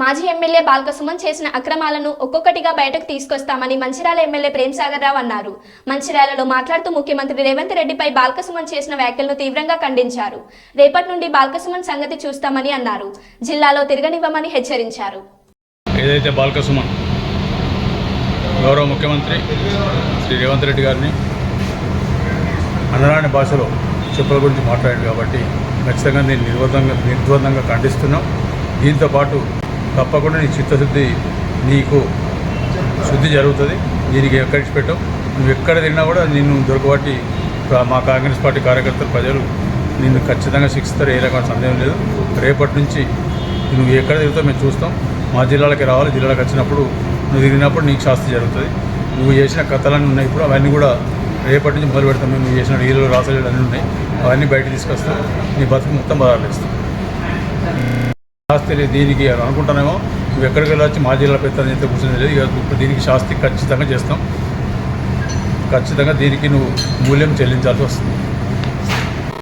మాజీ ఎమ్మెల్యే బాల్కసుమన్ చేసిన అక్రమాలను ఒక్కొక్కటిగా బయటకు తీసుకొస్తామని మంచిర్యాల ఎమ్మెల్యే ప్రేమ్సాగర్ రావు అన్నారు. మంచిర్యాలలో మాట్లాడుతూ ముఖ్యమంత్రి రేవంత్ రెడ్డిపై బాల్కసుమన్ చేసిన వ్యాఖ్యలను తీవ్రంగా ఖండించారు. రేపటి నుండి బాల్కసుమన్ సంగతి చూస్తామని అన్నారు. జిల్లాలో తిరగనివ్వమని హెచ్చరించారు. ఏదైతే బాల్క సుమన్ గౌరవ ముఖ్యమంత్రి శ్రీ రేవంత్ రెడ్డి గారిని అనరాని భాషలో చెప్పుల గురించి మాట్లాడాడు కాబట్టి ఖచ్చితంగా నేను నిర్బంధంగా నిర్ద్వందంగా ఖండిస్తున్నాం. దీంతోపాటు తప్పకుండా నీ చిత్తశుద్ధి నీకు శుద్ధి జరుగుతుంది. దీనికి ఎక్కడికి పెట్టావు నువ్వు ఎక్కడ తిన్నా కూడా నిన్ను దొరకబట్టి మా కాంగ్రెస్ పార్టీ కార్యకర్తలు ప్రజలు నిన్ను ఖచ్చితంగా శిక్షిస్తారు. ఏ రకమైన సందేహం లేదు. రేపటి నుంచి నువ్వు ఎక్కడ తిరుగుతావు మేము చూస్తాం. మా జిల్లాలకి రావాలి. జిల్లాలకు వచ్చినప్పుడు నువ్వు తిరిగినప్పుడు నీకు శాస్తి జరుగుతుంది. నువ్వు చేసిన కథలన్నీ ఉన్నాయి. ఇప్పుడు అవన్నీ కూడా రేపటి నుంచి మొదలు పెడతాం. మేము చేసిన హీరోలు రాసలేడు అన్నీ ఉన్నాయి. అవన్నీ బయట తీసుకొస్తాం. నీ బతుకు మొత్తం బదాలేస్తాం శాస్త్రి దీనికి అనుకుంటున్నామో అనుకుంటానేమో. నువ్వు ఎక్కడికి వెళ్ళొచ్చి? మా జిల్లా పెద్ద ఎంత కూర్చొని లేదు దీనికి శాస్తి ఖచ్చితంగా చేస్తాం. ఖచ్చితంగా దీనికి నువ్వు మూల్యం చెల్లించాల్సి వస్తుంది.